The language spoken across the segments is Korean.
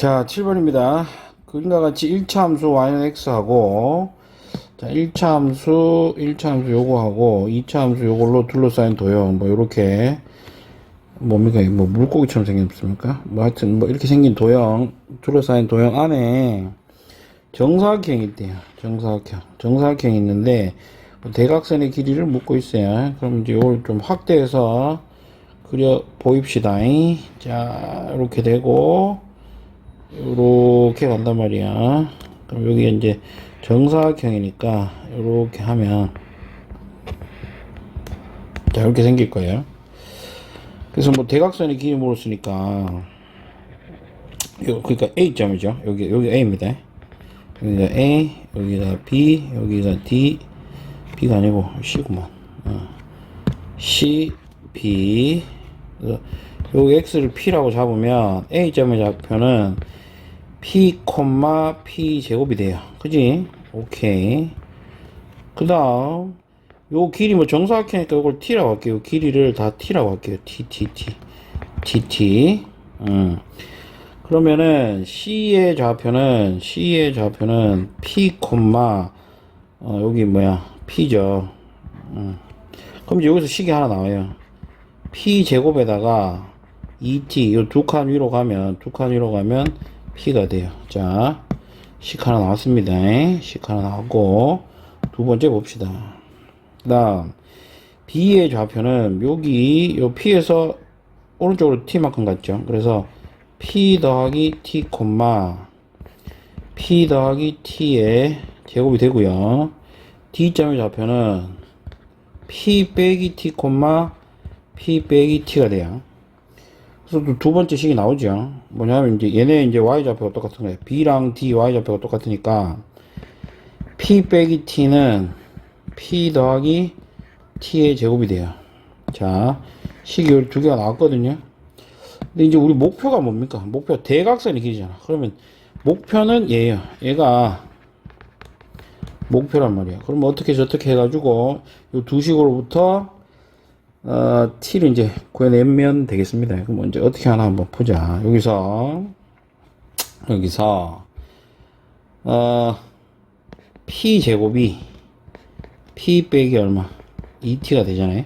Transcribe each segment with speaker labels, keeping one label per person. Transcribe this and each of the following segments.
Speaker 1: 자, 7번입니다. 그림과 같이 1차 함수 y는 x하고, 자, 1차 함수, 1차 함수 요거하고, 2차 함수 요걸로 둘러싸인 도형, 뭐, 요렇게, 뭡니까, 뭐, 물고기처럼 생겼습니까? 뭐, 하여튼, 뭐, 이렇게 생긴 도형, 둘러싸인 도형 안에 정사각형이 있대요. 정사각형. 정사각형이 있는데, 뭐 대각선의 길이를 묻고 있어요. 그럼 이제 요걸 좀 확대해서 그려 보입시다. 자, 이렇게 되고, 요렇게 간단 말이야. 그럼 여기 이제 정사각형이니까 요렇게 하면 자 이렇게 생길 거예요. 그래서 뭐 대각선의 길이 물었으니까 요 그러니까 A 점이죠. 여기 여기 A입니다. 여기가 A, 여기가 B, 여기가 D, B가 아니고 C구만. 어. C, B. 요 X를 P라고 잡으면 A 점의 좌표는 P, P 제곱이 돼요. 그지? 오케이. 그 다음, 요 길이 뭐 정사각형이니까 이걸 T라고 할게요. 길이를 다 T라고 할게요. T, T, T. T, T. 음. 그러면은 C의 좌표는, C의 좌표는 P, 어, 여기 뭐야, P죠. 음. 그럼 여기서 식이 하나 나와요. P 제곱에다가 ET, 요 두 칸 위로 가면, 두 칸 위로 가면 P가 돼요. 자, 식 하나 나왔습니다. 식 하나 나왔고, 두 번째 봅시다. 그 다음, B의 좌표는 여기, 요 P에서 오른쪽으로 T만큼 갔죠. 그래서 P 더하기 T, P 더하기 T의 제곱이 되고요. D점의 좌표는 P 빼기 T, P 빼기 T가 돼요. 그래서 또 두 번째 식이 나오죠. 뭐냐면 이제 얘네 이제 y 좌표가 똑같은 거예요. b랑 d y 좌표가 똑같으니까 p 빼기 t는 p 더하기 t의 제곱이 돼요. 자, 식이 두 개가 나왔거든요. 근데 이제 우리 목표가 뭡니까? 목표 대각선이 길이잖아. 그러면 목표는 얘예요. 얘가 목표란 말이야. 그럼 어떻게 저렇게 해가지고 이 두 식으로부터 어, t를 이제 구해내면 되겠습니다. 그럼 이제 어떻게 하나 한번 보자. 여기서, 여기서, 어, p 제곱이, p 빼기 얼마? 2t가 되잖아요.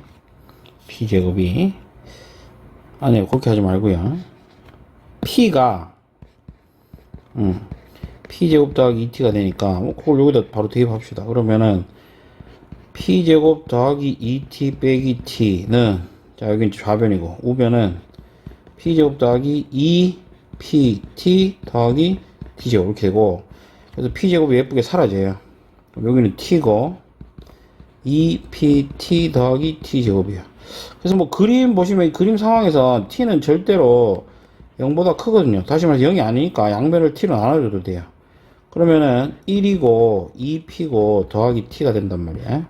Speaker 1: p 제곱이. 아니, 그렇게 하지 말고요. p가, 음, p 제곱 더하기 2t가 되니까, 뭐 그걸 여기다 바로 대입합시다. 그러면은, p제곱 더하기 2t 빼기 t는 자 여기 좌변이고 우변은 p제곱 더하기 2pt 더하기 t제곱 이렇게 되고 그래서 p제곱이 예쁘게 사라져요. 여기는 t고 2pt 더하기 t제곱이에요. 그래서 뭐 그림 보시면 이 그림 상황에서 t는 절대로 0보다 크거든요. 다시 말해서 0이 아니니까 양변을 t로 나눠줘도 돼요. 그러면은 1이고 2p고 더하기 t가 된단 말이에요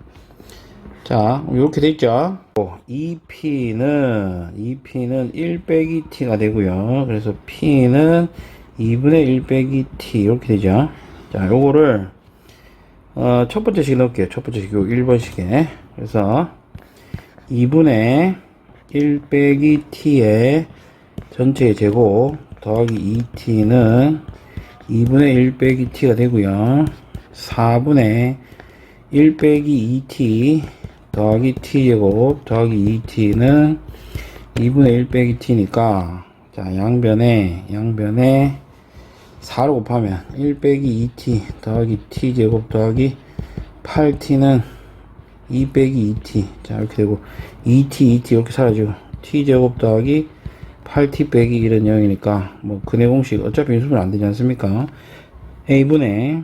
Speaker 1: 자, 이렇게 돼 있죠. 2p는 2p는 1 빼기 t가 되고요. 그래서 p는 2분의 1 빼기 t 이렇게 되죠. 자, 요거를 어, 첫 번째 식 넣을게요. 첫 번째 식, 요 1번 식에. 그래서 2분의 1 빼기 t의 전체의 제곱 더하기 2t는 2분의 1 빼기 t가 되고요. 4분의 1 빼기 2t 더하기 t제곱 더하기 2t는 2분의 1 빼기 t니까 자 양변에 양변에 4를 곱하면 1 빼기 2t 더하기 t제곱 더하기 8t는 2 빼기 2t 자 이렇게 되고 2t 2t 이렇게 사라지고 t제곱 더하기 8t 빼기 1은 0이니까 뭐 근해 공식 어차피 인수분 안 되지 않습니까? a분의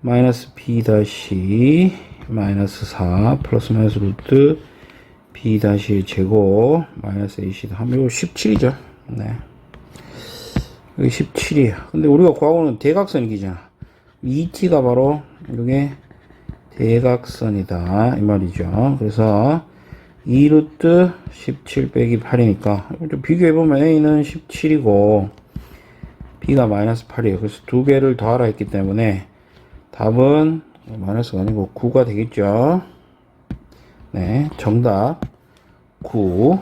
Speaker 1: 마이너스 b 다시 마이너스 4 플러스 마이너스 루트 b 다시 제곱 마이너스 ac 하면 이거 17이죠? 네. 여기 17이에요. 근데 우리가 구하고는 대각선이잖아 2t가 바로 이게 대각선이다. 이 말이죠. 그래서 2루트 17 빼기 8이니까 좀 비교해보면 a는 17이고 b가 마이너스 8이에요. 그래서 두 개를 더하라 했기 때문에 답은 마이너스가 아니고 9가 되겠죠. 네, 정답 9.